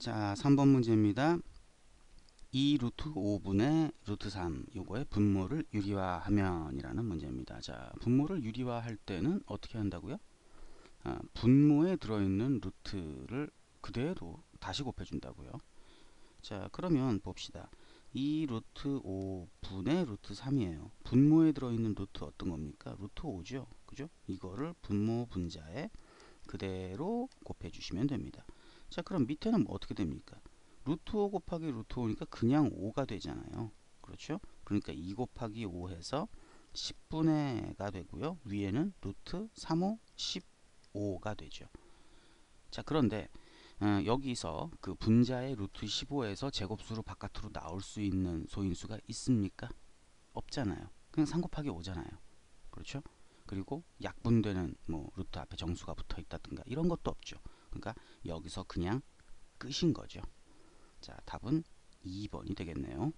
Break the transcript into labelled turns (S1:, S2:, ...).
S1: 자, 3번 문제입니다. 2 루트 5분의 루트 3 요거의 분모를 유리화하면 이라는 문제입니다. 자, 분모를 유리화할 때는 어떻게 한다고요? 아, 분모에 들어있는 루트를 그대로 다시 곱해준다고요. 자, 그러면 봅시다. 2 루트 5분의 루트 3이에요. 분모에 들어있는 루트 어떤 겁니까? 루트 5죠. 그죠? 이거를 분모 분자에 그대로 곱해주시면 됩니다. 자, 그럼 밑에는 뭐 어떻게 됩니까? 루트 5 곱하기 루트 5니까 그냥 5가 되잖아요. 그렇죠? 그러니까 2 곱하기 5 해서 10분의 가 되고요. 위에는 루트 35, 15가 되죠. 자, 그런데 어, 여기서 그 분자의 루트 15에서 제곱수로 바깥으로 나올 수 있는 소인수가 있습니까? 없잖아요. 그냥 3 곱하기 5잖아요. 그렇죠? 그리고 약분되는 뭐 루트 앞에 정수가 붙어 있다든가 이런 것도 없죠. 그러니까 여기서 그냥 끝인 거죠. 자, 답은 2번이 되겠네요.